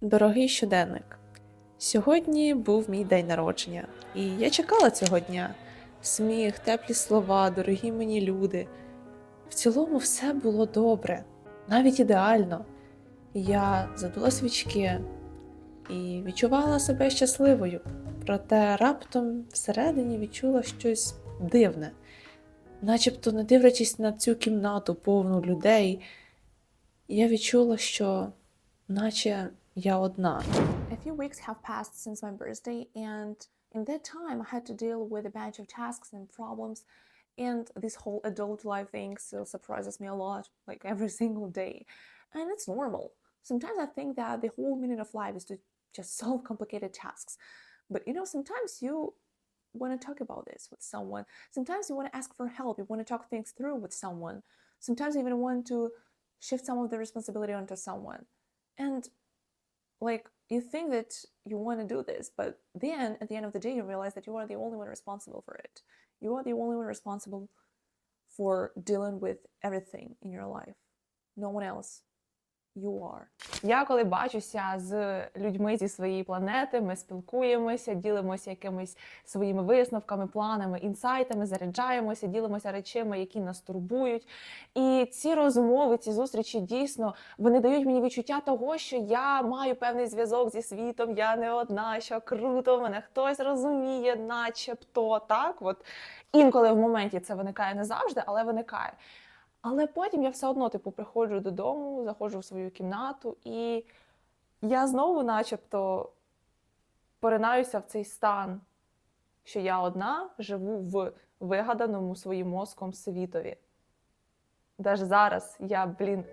Дорогий щоденник, сьогодні був мій день народження, і я чекала цього дня. Сміх, теплі слова, дорогі мені люди. В цілому все було добре, навіть ідеально. Я задула свічки і відчувала себе щасливою, проте раптом всередині відчула щось дивне, начебто, не дивлячись на цю кімнату повну людей, я відчула, що наче я одна. A few weeks have passed since my birthday, and in that time, I had to deal with a bunch of tasks and problems. And this whole adult life thing still surprises me a lot, like every single day. And it's normal. Sometimes I think that the whole meaning of life is to just solve complicated tasks. But you know, sometimes you want to talk about this with someone. Sometimes you want to ask for help. You want to talk things through with someone. Sometimes you even want to shift some of the responsibility onto someone. And like you think that you want to do this, but then at the end of the day, you realize that you are the only one responsible for it. You are the only one responsible for dealing with everything in your life. No one else. You are. Я коли бачуся з людьми зі своєї планети, ми спілкуємося, ділимося якимись своїми висновками, планами, інсайтами, заряджаємося, ділимося речами, які нас турбують. І ці розмови, ці зустрічі дійсно вони дають мені відчуття того, що я маю певний зв'язок зі світом, я не одна, що круто, мене хтось розуміє, начебто так. От інколи в моменті це виникає не завжди, але виникає. Але потім я все одно, типу, приходжу додому, заходжу в свою кімнату, і я знову, начебто, поринаюся в цей стан, що я одна живу в вигаданому своїм мозком світові. Даже зараз я, блін,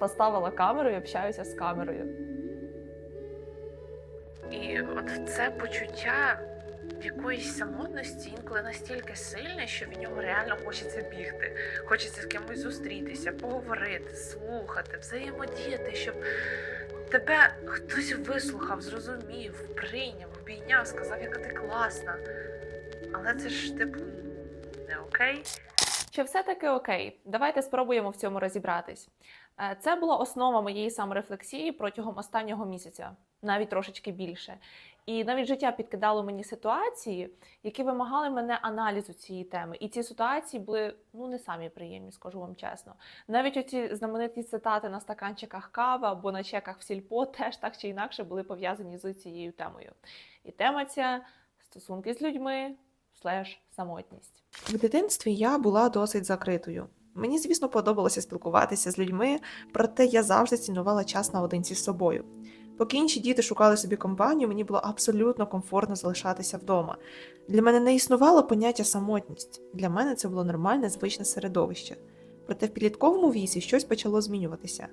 поставила камеру і общаюся з камерою. І от це почуття якоїсь самотності інколи настільки сильне, що в ньому реально хочеться бігти. Хочеться з кимось зустрітися, поговорити, слухати, взаємодіяти, щоб тебе хтось вислухав, зрозумів, прийняв, обійняв, сказав, яка ти класна. Але це ж типу не окей. Чи все-таки окей? Давайте спробуємо в цьому розібратись. Е, Це була основа моєї саморефлексії протягом останнього місяця, навіть трошечки більше. І навіть життя підкидало мені ситуації, які вимагали мене аналізу цієї теми. І ці ситуації були ну не самі приємні, скажу вам чесно. Навіть оці знамениті цитати на стаканчиках кави або на чеках в сільпо теж так чи інакше були пов'язані з цією темою. І тема ця стосунки з людьми, слеш самотність. В дитинстві я була досить закритою. Мені, звісно, подобалося спілкуватися з людьми, проте я завжди цінувала час наодинці з собою. Поки інші діти шукали собі компанію, мені було абсолютно комфортно залишатися вдома. Для мене не існувало поняття самотність. Для мене це було нормальне звичне середовище. Проте в підлітковому віці щось почало змінюватися.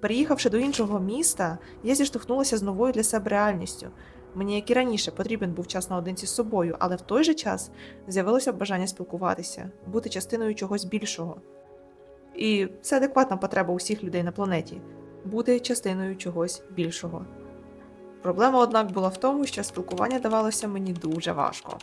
Переїхавши до іншого міста, я зіштовхнулася з новою для себе реальністю. Мені, як і раніше, потрібен був час наодинці з собою, але в той же час з'явилося бажання спілкуватися, бути частиною чогось більшого. І це адекватна потреба усіх людей на планеті бути частиною чогось більшого. Проблема, однак, була в тому, що спілкування давалося мені дуже важко.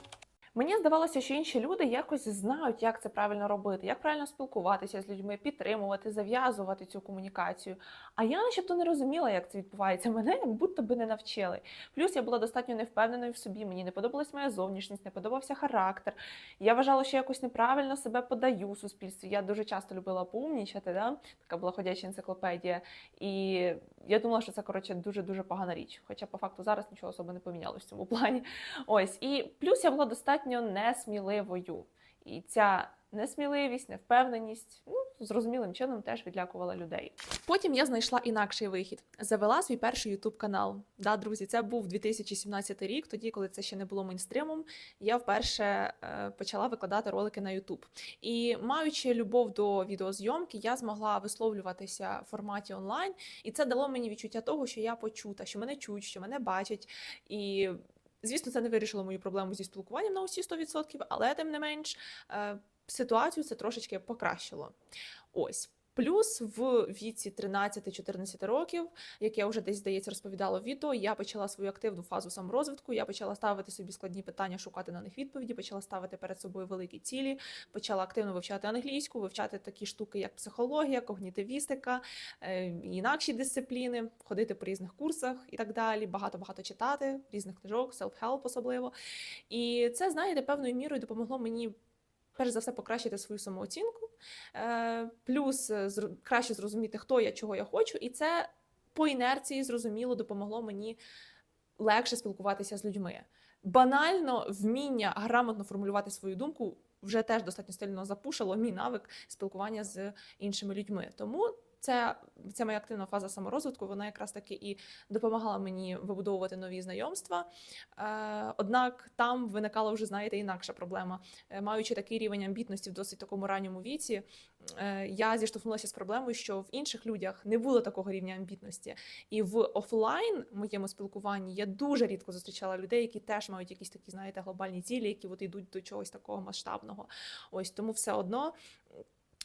Мені здавалося, що інші люди якось знають, як це правильно робити, як правильно спілкуватися з людьми, підтримувати, зав'язувати цю комунікацію. А я начебто не розуміла, як це відбувається. Мене як будто би не навчили. Плюс я була достатньо невпевненою в собі. Мені не подобалась моя зовнішність, не подобався характер. Я вважала, що якось неправильно себе подаю в суспільстві. Я дуже часто любила поумнічати, да? така була ходяча енциклопедія. І я думала, що це коротше дуже дуже погана річ. Хоча по факту зараз нічого особо не помінялося в цьому плані. Ось і плюс я була достатньо несміливою. І ця несміливість, невпевненість, ну зрозумілим чином теж відлякувала людей. Потім я знайшла інакший вихід. Завела свій перший ютуб канал. Да, друзі, це був 2017 рік, тоді, коли це ще не було мейнстримом. Я вперше е, почала викладати ролики на Ютуб. І маючи любов до відеозйомки, я змогла висловлюватися в форматі онлайн, і це дало мені відчуття того, що я почута, що мене чують, що мене бачать. І звісно, це не вирішило мою проблему зі спілкуванням на усі 100%, але тим не менш е, ситуацію це трошечки покращило. Ось. Плюс в віці 13-14 років, як я вже десь здається розповідала в відео, я почала свою активну фазу саморозвитку. Я почала ставити собі складні питання, шукати на них відповіді, почала ставити перед собою великі цілі, почала активно вивчати англійську, вивчати такі штуки, як психологія, когнітивістика, е, інакші дисципліни, ходити по різних курсах і так далі. Багато багато читати різних книжок, self-help особливо. І це, знаєте, певною мірою допомогло мені. Перш за все, покращити свою самооцінку, е, плюс е, краще зрозуміти, хто я, чого я хочу, і це по інерції зрозуміло допомогло мені легше спілкуватися з людьми. Банально вміння грамотно формулювати свою думку вже теж достатньо сильно запушило мій навик спілкування з іншими людьми. Тому це, ця моя активна фаза саморозвитку, вона якраз таки і допомагала мені вибудовувати нові знайомства. Е, однак там виникала вже, знаєте, інакша проблема. Е, маючи такий рівень амбітності в досить такому ранньому віці, е, я зіштовхнулася з проблемою, що в інших людях не було такого рівня амбітності. І в офлайн моєму спілкуванні я дуже рідко зустрічала людей, які теж мають якісь такі, знаєте, глобальні цілі, які от йдуть до чогось такого масштабного. Ось тому все одно.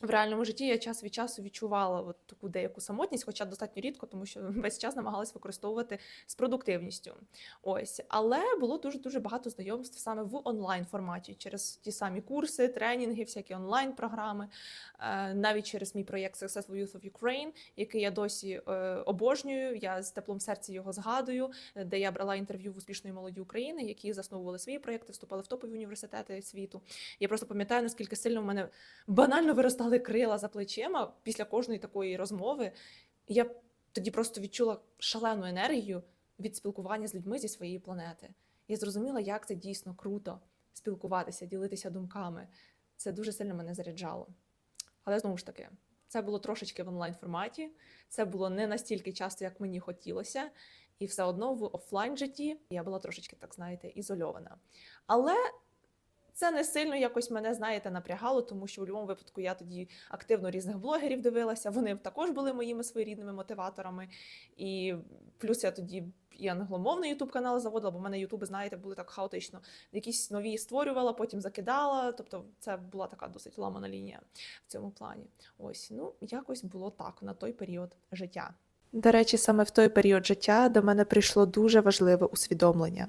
В реальному житті я час від часу відчувала от таку деяку самотність, хоча достатньо рідко, тому що весь час намагалась використовувати з продуктивністю. Ось, але було дуже дуже багато знайомств саме в онлайн форматі через ті самі курси, тренінги, всякі онлайн програми, е, навіть через мій проєкт Successful Youth of Ukraine, який я досі е, обожнюю. Я з теплом серця його згадую, де я брала інтерв'ю в успішної молоді України, які засновували свої проєкти, вступали в топові університети світу. Я просто пам'ятаю, наскільки сильно в мене банально виростали крила за плечима після кожної такої розмови. Я тоді просто відчула шалену енергію від спілкування з людьми зі своєї планети. Я зрозуміла, як це дійсно круто спілкуватися, ділитися думками. Це дуже сильно мене заряджало. Але знову ж таки, це було трошечки в онлайн форматі, це було не настільки часто, як мені хотілося, і все одно в офлайн житті я була трошечки, так знаєте, ізольована. Але це не сильно якось мене, знаєте, напрягало, тому що в будь-якому випадку я тоді активно різних блогерів дивилася. Вони також були моїми своєрідними мотиваторами. І плюс я тоді і англомовний ютуб канал заводила, бо в мене ютуби, знаєте, були так хаотично. Якісь нові створювала, потім закидала. Тобто, це була така досить ламана лінія в цьому плані. Ось, ну якось було так на той період життя. До речі, саме в той період життя до мене прийшло дуже важливе усвідомлення.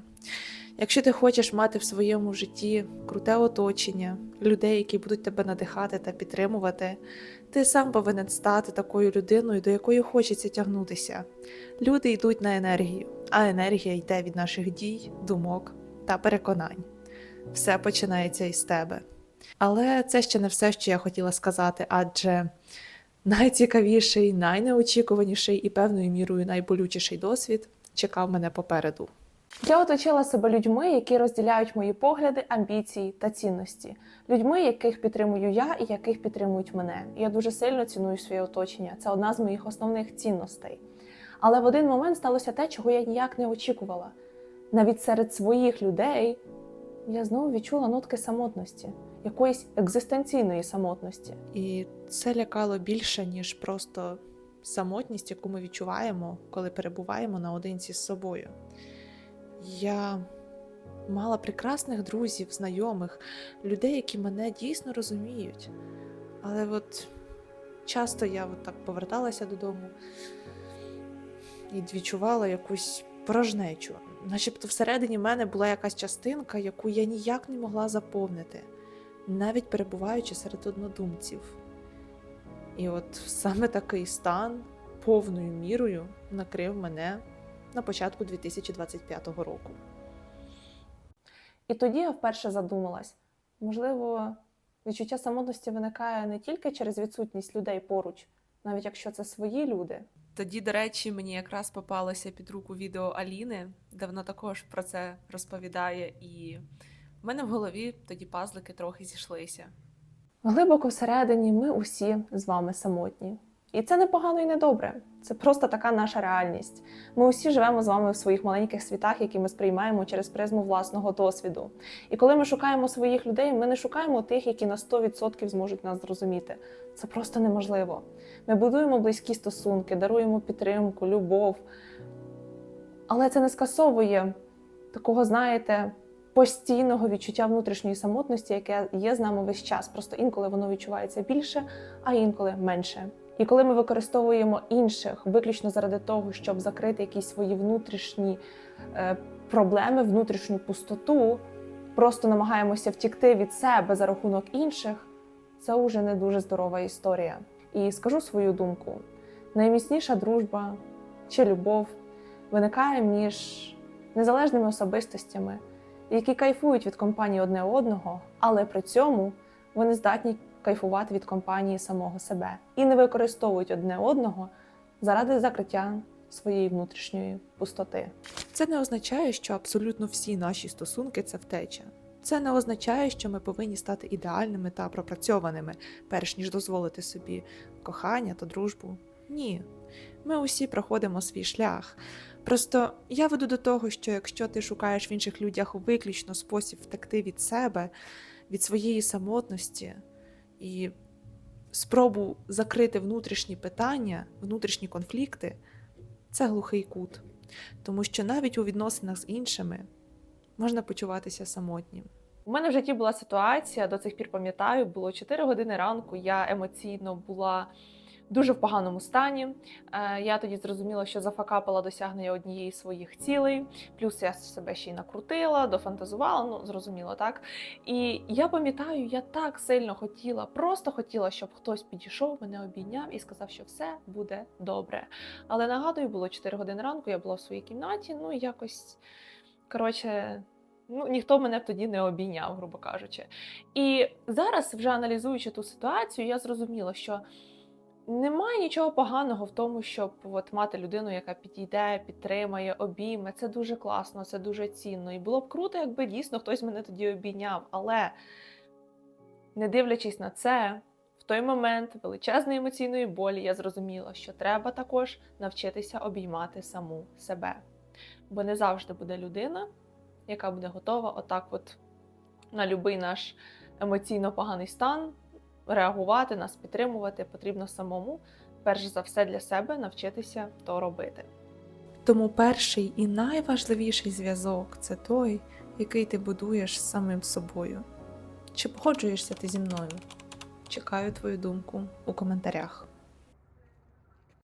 Якщо ти хочеш мати в своєму житті круте оточення, людей, які будуть тебе надихати та підтримувати, ти сам повинен стати такою людиною, до якої хочеться тягнутися. Люди йдуть на енергію, а енергія йде від наших дій, думок та переконань. Все починається із тебе. Але це ще не все, що я хотіла сказати, адже найцікавіший, найнеочікуваніший і певною мірою найболючіший досвід чекав мене попереду. Я оточила себе людьми, які розділяють мої погляди, амбіції та цінності, людьми, яких підтримую я і яких підтримують мене. Я дуже сильно ціную своє оточення. Це одна з моїх основних цінностей. Але в один момент сталося те, чого я ніяк не очікувала. Навіть серед своїх людей я знову відчула нотки самотності, якоїсь екзистенційної самотності. І це лякало більше, ніж просто самотність, яку ми відчуваємо, коли перебуваємо наодинці з собою. Я мала прекрасних друзів, знайомих, людей, які мене дійсно розуміють. Але от часто я от так поверталася додому і відчувала якусь порожнечу. Начебто всередині мене була якась частинка, яку я ніяк не могла заповнити навіть перебуваючи серед однодумців. І от саме такий стан повною мірою накрив мене на початку 2025 року. І тоді я вперше задумалась: можливо, відчуття самотності виникає не тільки через відсутність людей поруч, навіть якщо це свої люди. Тоді, до речі, мені якраз попалося під руку відео Аліни, де вона також про це розповідає, і в мене в голові тоді пазлики трохи зійшлися. Глибоко всередині ми усі з вами самотні. І це не погано і не добре. Це просто така наша реальність. Ми усі живемо з вами в своїх маленьких світах, які ми сприймаємо через призму власного досвіду. І коли ми шукаємо своїх людей, ми не шукаємо тих, які на 100% зможуть нас зрозуміти. Це просто неможливо. Ми будуємо близькі стосунки, даруємо підтримку, любов. Але це не скасовує такого, знаєте, постійного відчуття внутрішньої самотності, яке є з нами весь час. Просто інколи воно відчувається більше, а інколи менше. І коли ми використовуємо інших виключно заради того, щоб закрити якісь свої внутрішні е, проблеми, внутрішню пустоту, просто намагаємося втікти від себе за рахунок інших, це вже не дуже здорова історія. І скажу свою думку: найміцніша дружба чи любов виникає між незалежними особистостями, які кайфують від компанії одне одного, але при цьому вони здатні кайфувати від компанії самого себе і не використовують одне одного заради закриття своєї внутрішньої пустоти. Це не означає, що абсолютно всі наші стосунки це втеча. Це не означає, що ми повинні стати ідеальними та пропрацьованими, перш ніж дозволити собі кохання та дружбу. Ні. Ми усі проходимо свій шлях. Просто я веду до того, що якщо ти шукаєш в інших людях виключно спосіб втекти від себе, від своєї самотності і спробу закрити внутрішні питання, внутрішні конфлікти, це глухий кут. Тому що навіть у відносинах з іншими можна почуватися самотнім. У мене в житті була ситуація, до цих пір пам'ятаю, було 4 години ранку. Я емоційно була дуже в поганому стані. Е, Я тоді зрозуміла, що зафакапила досягнення однієї своїх цілей. Плюс я себе ще й накрутила, дофантазувала. Ну зрозуміло, так. І я пам'ятаю, я так сильно хотіла, просто хотіла, щоб хтось підійшов, мене обійняв і сказав, що все буде добре. Але нагадую, було 4 години ранку, я була в своїй кімнаті. Ну якось коротше. Ну, ніхто мене тоді не обійняв, грубо кажучи. І зараз, вже аналізуючи ту ситуацію, я зрозуміла, що немає нічого поганого в тому, щоб от мати людину, яка підійде, підтримає, обійме. Це дуже класно, це дуже цінно. І було б круто, якби дійсно хтось мене тоді обійняв. Але не дивлячись на це, в той момент величезної емоційної болі я зрозуміла, що треба також навчитися обіймати саму себе. Бо не завжди буде людина, яка буде готова отак, от на будь-який наш емоційно поганий стан реагувати, нас підтримувати. Потрібно самому, перш за все, для себе навчитися то робити. Тому перший і найважливіший зв'язок це той, який ти будуєш з самим собою. Чи погоджуєшся ти зі мною? Чекаю твою думку у коментарях.